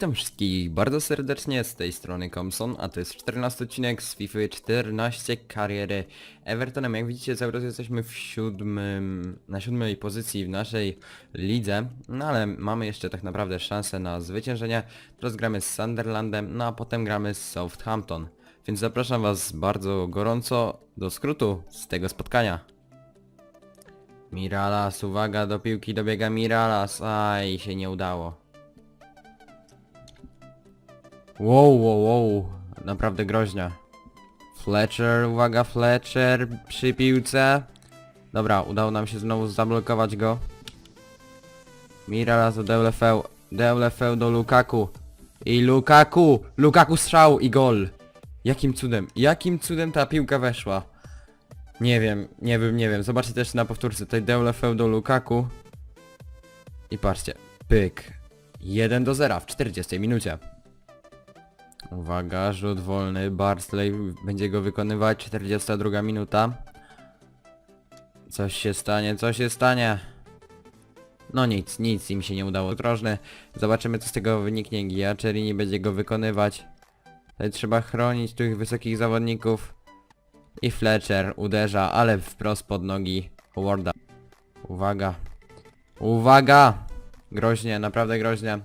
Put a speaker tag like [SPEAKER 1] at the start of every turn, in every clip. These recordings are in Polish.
[SPEAKER 1] Witam wszystkich bardzo serdecznie z tej strony Compson, a to jest 14 odcinek z FIFA 14 kariery Evertonem. Jak widzicie cały czas jesteśmy w siódmym, na siódmej pozycji w naszej lidze, no ale mamy jeszcze tak naprawdę szansę na zwyciężenie. Teraz gramy z Sunderlandem, no a potem gramy z Southampton. Więc zapraszam was bardzo gorąco do skrótu z tego spotkania. Miralas, uwaga do piłki dobiega Miralas, aj się nie udało. Wow, wow, wow, naprawdę groźnie. Fletcher, uwaga Fletcher przy piłce. Dobra, udało nam się znowu zablokować go. Miralas do Deulefeu, Deulefeu do Lukaku. I Lukaku, Lukaku strzał i gol. Jakim cudem, jakim cudem ta piłka weszła? Nie wiem, nie wiem, nie wiem. Zobaczcie też na powtórce. Tutaj Deulefeu do Lukaku. I patrzcie, pyk. 1 do 0 w 40 minucie. Uwaga, rzut wolny, Barsley będzie go wykonywać, 42 minuta. Coś się stanie, co się stanie? No nic, nic im się nie udało. Drożny. Zobaczymy co z tego wyniknie. Giacherini będzie go wykonywać. Tutaj trzeba chronić tych wysokich zawodników. I Fletcher uderza, ale wprost pod nogi Howarda. Uwaga. Uwaga! Groźnie, naprawdę groźnie.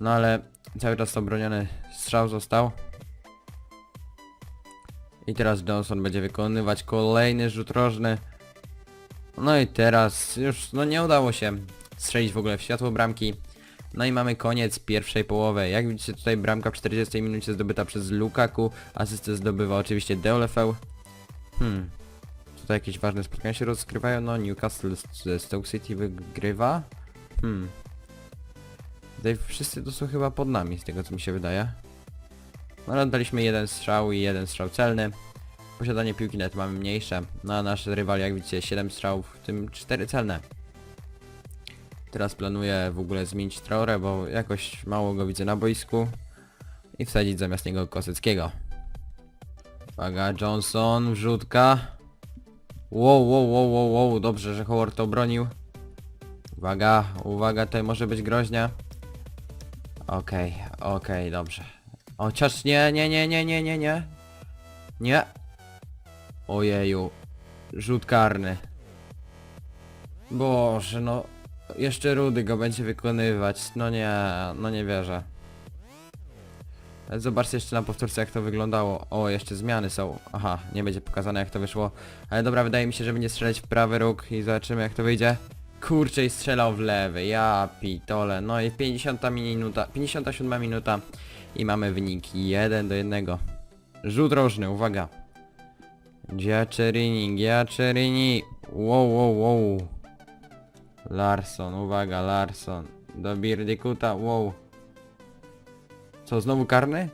[SPEAKER 1] No ale cały czas obroniony strzał został. I teraz Johnson będzie wykonywać kolejny rzut rożny. No i teraz już no nie udało się strzelić w ogóle w światło bramki. No i mamy koniec pierwszej połowy. Jak widzicie tutaj bramka w 40 minucie zdobyta przez Lukaku. Asystę zdobywa oczywiście Deulefeu. Hmm. Tutaj jakieś ważne spotkania się rozgrywają. No Newcastle ze Stoke City wygrywa. Hmm. Tutaj wszyscy to są chyba pod nami, z tego co mi się wydaje. No ale daliśmy jeden strzał i jeden strzał celny. Posiadanie piłki net mamy mniejsze. No a nasz rywal jak widzicie 7 strzałów, w tym 4 celne. Teraz planuję w ogóle zmienić Traore, bo jakoś mało go widzę na boisku. I wsadzić zamiast niego Kosyckiego. Uwaga, Johnson, wrzutka. Wow, wow, wow, wow, wow, dobrze, że Howard to obronił. Uwaga, uwaga, tutaj może być groźnia. Okej, okej, dobrze. Chociaż nie, nie, nie, nie, nie, nie, nie. Nie. Ojeju. Rzut karny. Boże, no. Jeszcze Rudy go będzie wykonywać. No nie, no nie wierzę. Zobaczcie jeszcze na powtórce jak to wyglądało. O, jeszcze zmiany są. Aha, nie będzie pokazane jak to wyszło. Ale dobra, wydaje mi się, że będzie strzelać w prawy róg i zobaczymy jak to wyjdzie. Kurczę i strzelał w lewy, ja pitole. No i 50 minuta, 57 minuta i mamy wyniki 1 do 1. Rzut rożny, uwaga. Giacerini, Giacerini. Wow, wow, wow. Larson, uwaga, Larson. Do Birdikuta, wow. Co, znowu karny?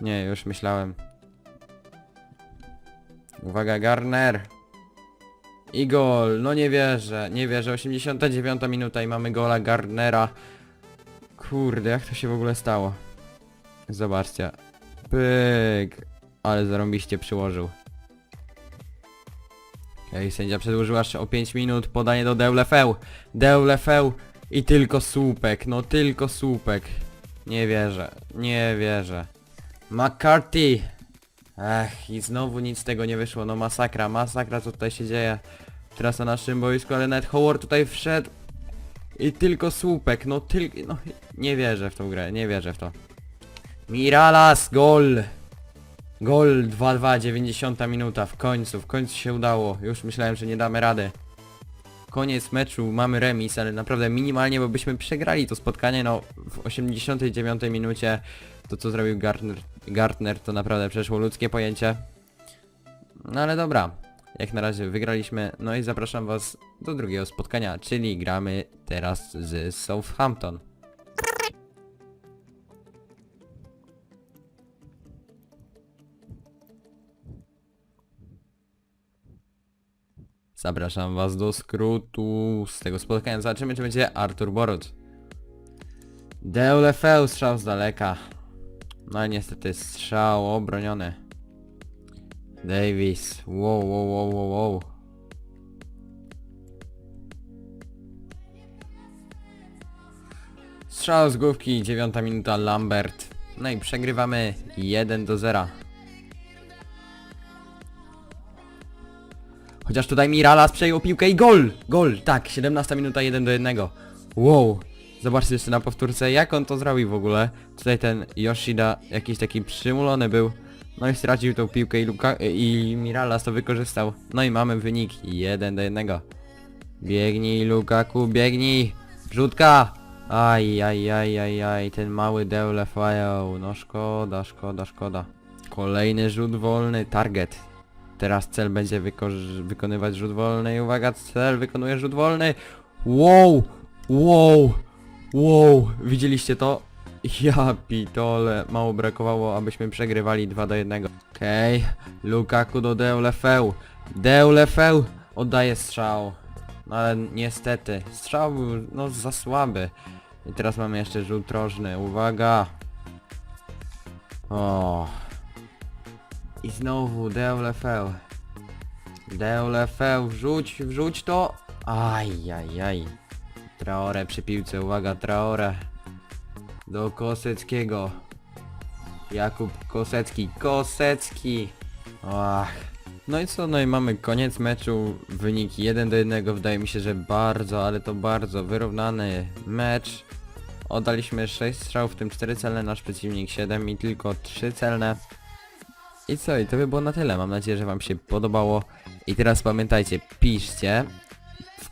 [SPEAKER 1] Nie, już myślałem. Uwaga, Garner. I gol, no nie wierzę, nie wierzę, 89 minuta i mamy gola Gardnera. Kurde, jak to się w ogóle stało? Zobaczcie. Pyk. Ale zarąbiście przyłożył. Okej, sędzia przedłużył aż o 5 minut, podanie do Deulefeu. Deulefeu i tylko słupek, no tylko słupek. Nie wierzę, nie wierzę. McCarthy. Ech, i znowu nic z tego nie wyszło, no masakra, masakra co tutaj się dzieje. Teraz na naszym boisku, ale nawet Howard tutaj wszedł. I tylko słupek, no tylko, no nie wierzę w tą grę, nie wierzę w to. Miralas, gol! Gol 2-2, 90 minuta, w końcu, w końcu się udało. Już myślałem, że nie damy rady. Koniec meczu, mamy remis, ale naprawdę minimalnie, bo byśmy przegrali to spotkanie, no w 89 minucie to co zrobił Gartner, Gartner to naprawdę przeszło ludzkie pojęcie. No ale dobra, jak na razie wygraliśmy, no i zapraszam was do drugiego spotkania, czyli gramy teraz z Southampton. Zapraszam was do skrótu z tego spotkania. Zobaczymy czy będzie Artur Borut. Deulefeu strzał z daleka. No ale niestety strzał obroniony. Davis. Wow, wow, wow, wow, wow. Strzał z główki, dziewiąta minuta Lambert. No i przegrywamy 1 do 0. Chociaż tutaj Miralas przejął piłkę i gol! Gol! Tak, 17 minuta 1 do 1. Wow! Zobaczcie jeszcze na powtórce, jak on to zrobił w ogóle. Tutaj ten Yoshida jakiś taki przymulony był. No i stracił tą piłkę i, Luka i Miralas to wykorzystał. No i mamy wynik 1 do 1. Biegnij Lukaku, biegnij! Rzutka! Aj, aj, aj, aj, aj, ten mały deule fają. No szkoda, szkoda, szkoda. Kolejny rzut wolny, target. Teraz cel będzie wyko- wykonywać rzut wolny i uwaga, cel wykonuje rzut wolny. Wow, wow, wow, widzieliście to? Ja pitole, mało brakowało, abyśmy przegrywali 2 do 1. Okej, Lukaku do Deulefeu. Deulefeu oddaje strzał. No ale niestety, strzał był no za słaby. I teraz mamy jeszcze rzut rożny, uwaga. O. I znowu Deulefeu. Deulefeu, wrzuć, wrzuć to. Aj, aj, aj. Traore przy piłce, uwaga, Traore. Do Koseckiego. Jakub Kosecki, Kosecki. Ach. No i co, no i mamy koniec meczu, wynik 1 do 1, wydaje mi się, że bardzo, ale to bardzo wyrównany mecz. Oddaliśmy 6 strzałów, w tym 4 celne, nasz przeciwnik 7 i tylko 3 celne. I co, i to by było na tyle, mam nadzieję, że wam się podobało. I teraz pamiętajcie, piszcie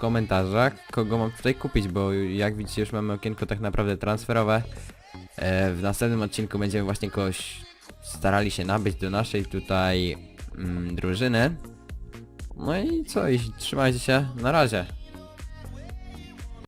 [SPEAKER 1] komentarzach, kogo mam tutaj kupić, bo jak widzicie już mamy okienko tak naprawdę transferowe. E, w następnym odcinku będziemy właśnie kogoś starali się nabyć do naszej tutaj mm, drużyny. No i co, i trzymajcie się, na razie.